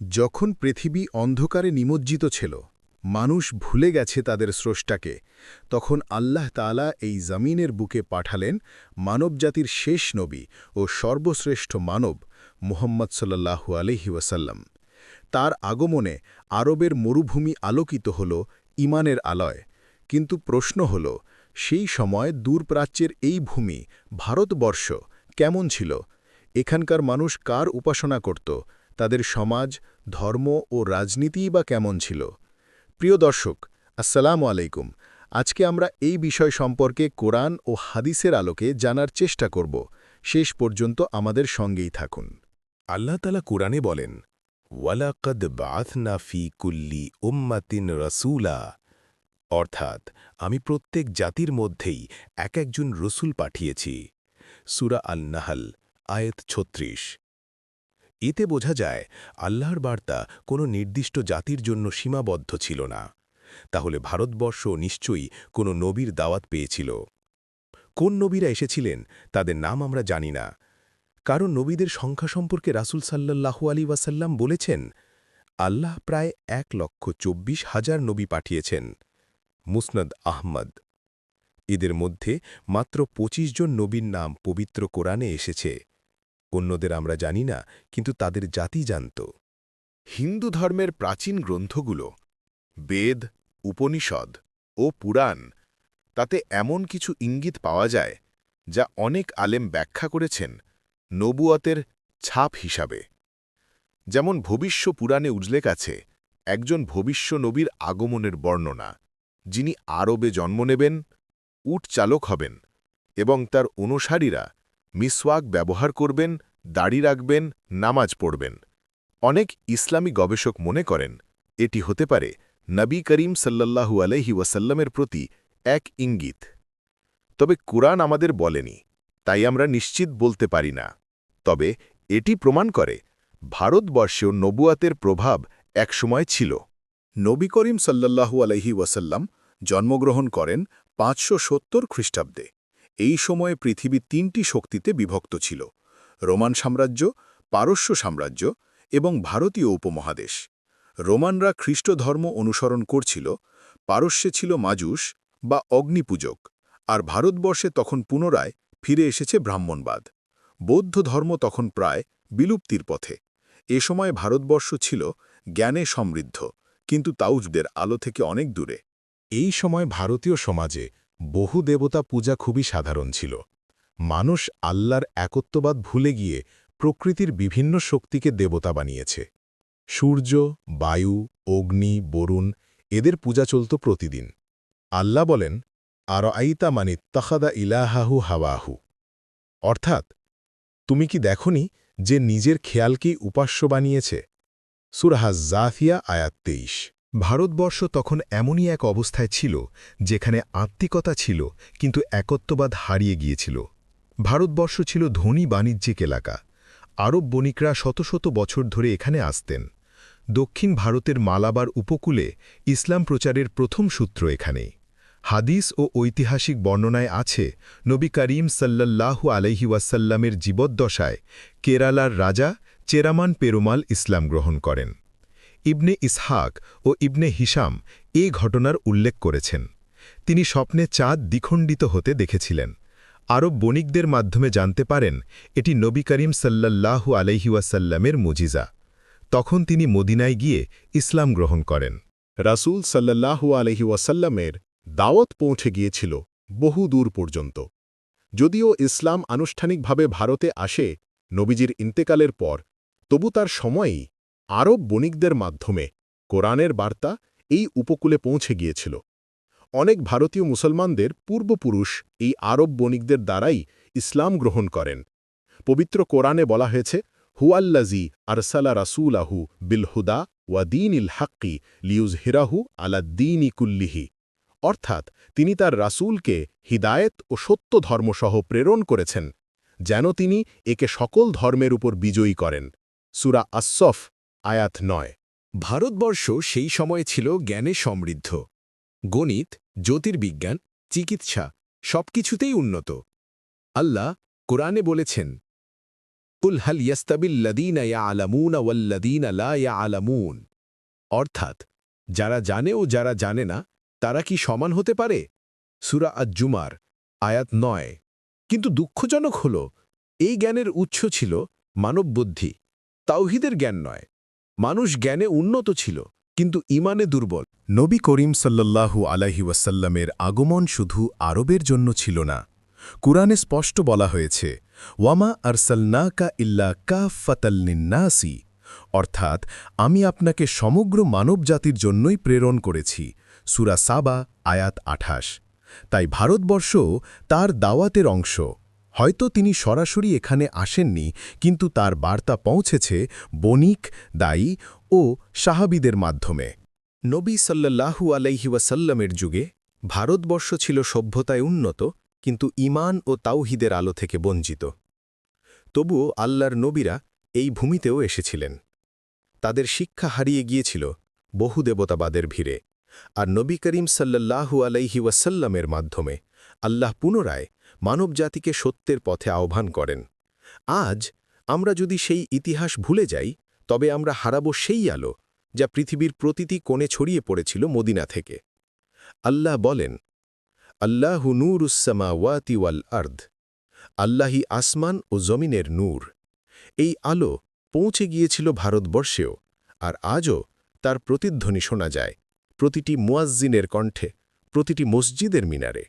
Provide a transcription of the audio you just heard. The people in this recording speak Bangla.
যখন পৃথিবী অন্ধকারে নিমজ্জিত ছিল, মানুষ ভুলে গেছে তাদের স্রষ্টাকে, তখন আল্লাহ তাআলা এই জমিনের বুকে পাঠালেন মানবজাতির শেষ নবী ও সর্বশ্রেষ্ঠ মানব মুহম্মদ সাল্লাহু আলহি ওয়াসাল্লাম। তার আগমনে আরবের মরুভূমি আলোকিত হল ইমানের আলয়। কিন্তু প্রশ্ন হল, সেই সময় দূরপ্রাচ্যের এই ভূমি ভারতবর্ষ কেমন ছিল? এখানকার মানুষ কার উপাসনা করত? তাদের সমাজ, ধর্ম ও রাজনীতিই বা কেমন ছিল। প্রিয় দর্শক, আসসালামু আলাইকুম। আজকে আমরা এই বিষয় সম্পর্কে কোরআন ও হাদিসের আলোকে জানার চেষ্টা করব। শেষ পর্যন্ত আমাদের সঙ্গেই থাকুন। আল্লাহ তালা কোরআনে বলেন, ওয়ালাকদ বাথনা কুল্লি উম্মাতিন রসুলা। অর্থাৎ, আমি প্রত্যেক জাতির মধ্যেই এক একজন রসুল পাঠিয়েছি। সুরা আল নাহাল আয়েত ছত্রিশ। এতে বোঝা যায়, আল্লাহর বার্তা কোনো নির্দিষ্ট জাতির জন্য সীমাবদ্ধ ছিল না। তাহলে ভারতবর্ষ নিশ্চয়ই কোনো নবীর দাওয়াত পেয়েছিল। কোন নবীরা এসেছিলেন, তাদের নাম আমরা জানি না। কারণ নবীদের সংখ্যা সম্পর্কে রাসুল সাল্লাল্লাহু আলী ওয়াসাল্লাম বলেছেন, আল্লাহ প্রায় এক লক্ষ চব্বিশ হাজার নবী পাঠিয়েছেন, মুসনদ আহমদ। এদের মধ্যে মাত্র ২৫ জন নবীর নাম পবিত্র কোরআনে এসেছে। অন্যদের আমরা জানি না, কিন্তু তাদের জাতি জানত। হিন্দু ধর্মের প্রাচীন গ্রন্থগুলো, বেদ, উপনিষদ ও পুরাণ, তাতে এমন কিছু ইঙ্গিত পাওয়া যায়, যা অনেক আলেম ব্যাখ্যা করেছেন নবুয়তের ছাপ হিসাবে। যেমন ভবিষ্য পুরাণে উল্লেখ আছে, একজন ভবিষ্য নবীর আগমনের বর্ণনা, যিনি আরবে জন্ম নেবেন, উট চালক হবেন এবং তার অনুসারীরা মিসওয়াক ব্যবহার করবেন, দাড়ি রাখবেন, নামাজ পড়বেন। অনেক ইসলামী গবেষক মনে করেন, এটি হতে পারে নবী করিম সাল্লাল্লাহু আলহি ওয়াসাল্লামের প্রতি এক ইঙ্গিত। তবে কুরআন আমাদের বলেনি, তাই আমরা নিশ্চিত বলতে পারি না। তবে এটি প্রমাণ করে, ভারতবর্ষেও নবুয়াতের প্রভাব একসময় ছিল। নবী করিম সাল্লাল্লাহু আলহি ওয়াসাল্লাম জন্মগ্রহণ করেন পাঁচশো সত্তর খ্রিস্টাব্দে। এই সময়ে পৃথিবী তিনটি শক্তিতে বিভক্ত ছিল, রোমান সাম্রাজ্য, পারস্য সাম্রাজ্য এবং ভারতীয় উপমহাদেশ। রোমানরা খ্রিস্ট ধর্ম অনুসরণ করছিল, পারস্যে ছিল মাজুস বা অগ্নিপূজক, আর ভারতবর্ষে তখন পুনরায় ফিরে এসেছে ব্রাহ্মণবাদ। বৌদ্ধ ধর্ম তখন প্রায় বিলুপ্তির পথে। এ সময় ভারতবর্ষ ছিল জ্ঞানে সমৃদ্ধ, কিন্তু তাউজদের আলো থেকে অনেক দূরে। এই সময় ভারতীয় সমাজে বহু দেবতা পূজা খুবই সাধারণ ছিল। মানুষ আল্লাহর একত্ববাদ ভুলে গিয়ে প্রকৃতির বিভিন্ন শক্তিকে দেবতা বানিয়েছে। সূর্য, বায়ু, অগ্নি, বরুণ এদের পূজা চলত প্রতিদিন। আল্লাহ বলেন আর আইতা মানি তখাদা ইলাহাহু হাওয়াহু। অর্থাৎ, তুমি কি দেখনি যে নিজের খেয়ালকেই উপাস্য বানিয়েছে? সুরাহাজ জাফিয়া আয়াত তেইশ। ভারতবর্ষ তখন এমনই এক অবস্থায় ছিল, যেখানে আত্মিকতা ছিল, কিন্তু একত্ববাদ হারিয়ে গিয়েছিল। ভারতবর্ষ ছিল ধনী বাণিজ্যিক এলাকা। আরব বণিকরা শত শত বছর ধরে এখানে আসতেন। দক্ষিণ ভারতের মালাবার উপকূলে ইসলাম প্রচারের প্রথম সূত্র এখানে। হাদিস ও ঐতিহাসিক বর্ণনায় আছে, নবী করিম সাল্লাল্লাহু আলহি ওয়াসাল্লামের জীবদ্দশায় কেরালার রাজা চেরামান পেরুমাল ইসলাম গ্রহণ করেন। ইবনে ইসহাক ও ইবনে হিসাম এ ঘটনার উল্লেখ করেছেন। তিনি স্বপ্নে চাঁদ দ্বিখণ্ডিত হতে দেখেছিলেন। আরব বণিকদের মাধ্যমে জানতে পারেন, এটি নবী করিম সাল্লাল্লাহু আলহিউসাল্লামের মুজিজা। তখন তিনি মদিনায় গিয়ে ইসলাম গ্রহণ করেন। রাসূল সাল্লাল্লাহু আলহি ওয়াসাল্লামের দাওয়াত পৌঁছে গিয়েছিল বহু দূর পর্যন্ত। যদিও ইসলাম আনুষ্ঠানিকভাবে ভারতে আসে নবীজির ইন্তেকালের পর, তবু তার সময়েই আরব বণিকদের মাধ্যমে কোরআনের বার্তা এই উপকূলে পৌঁছে গিয়েছিল। অনেক ভারতীয় মুসলমানদের পূর্বপুরুষ এই আরব বণিকদের দ্বারাই ইসলাম গ্রহণ করেন। পবিত্র কোরআনে বলা হয়েছে হুয়াল্লাজি আরসালা রাসুলাহু বিলহুদা ওয়াদিন ইল হাক্কি লিউজ হিরাহু আলাদ্দিনী কুল্লিহি। অর্থাৎ তিনি তার রাসূলকে হিদায়েত ও সত্য ধর্মসহ প্রেরণ করেছেন, যেন তিনি একে সকল ধর্মের উপর বিজয়ী করেন। সুরা আসফ আয়াত নয়। ভারতবর্ষ সেই সময়ে ছিল জ্ঞানে সমৃদ্ধ। গণিত, জ্যোতির্বিজ্ঞান, চিকিৎসা সবকিছুতেই উন্নত। আল্লাহ কোরআনে বলেছেন, কুল ইয়াস্তাবিল্লাদিনা ইয়া আলামুন ওয়াল্লাদিনা লা ইয়া আলামুন অর্থাৎ, যারা জানে ও যারা জানে না, তারা কি সমান হতে পারে? সুরা আজ্জুমার, আয়াত নয়। কিন্তু দুঃখজনক হল, এই জ্ঞানের উৎস ছিল মানববুদ্ধি, তাওহিদের জ্ঞান নয়। মানুষ জ্ঞানে উন্নত ছিল, কিন্তু ইমানে দুর্বল। নবী করিম সাল্লাল্লাহু আলাইহি ওয়াসাল্লামের আগমন শুধু আরবের জন্য ছিল না। কুরআনে স্পষ্ট বলা হয়েছে, ওয়ামা আরসালনাকা ইল্লা কাফাতাল্লিন্নাসি অর্থাৎ, আমি আপনাকে সমগ্র মানবজাতির জন্যই প্রেরণ করেছি সুরা সাবা, আয়াত আঠাশ। তাই ভারতবর্ষও তার দাওয়াতের অংশ। হয়তো তিনি সরাসরি এখানে আসেননি, কিন্তু তার বার্তা পৌঁছেছে বণিক, দায়ী ও সাহাবিদের মাধ্যমে। নবী সাল্লাল্লাহু আলাইহি ওয়াসাল্লামের যুগে ভারতবর্ষ ছিল সভ্যতায় উন্নত, কিন্তু ইমান ও তাওহিদের আলো থেকে বঞ্চিত। তবুও আল্লাহর নবীরা এই ভূমিতেও এসেছিলেন। তাদের শিক্ষা হারিয়ে গিয়েছিল বহু দেবতাবাদের ভিড়ে, আর নবী করিম সাল্লাল্লাহু আলাইহি ওয়াসাল্লামের মাধ্যমে। আল্লাহ পুনরায় মানবজাতিকে সত্যের পথে আহ্বান করেন। আজ আমরা যদি সেই ইতিহাস ভুলে যাই, তবে আমরা হারাবো সেই আলো যা পৃথিবীর প্রতিটি কোণে ছড়িয়ে পড়েছিল মদিনা থেকে। আল্লাহ বলেন, আল্লাহু নূরুসামা ওয়াতি ওয়াল আর্ধ আল্লাহি আসমান ও জমিনের নূর। এই আলো পৌঁছে গিয়েছিল ভারতবর্ষেও, আর আজও তার প্রতিধ্বনি শোনা যায় প্রতিটি মুয়াজ্জিনের কণ্ঠে, প্রতিটি মসজিদের মিনারে।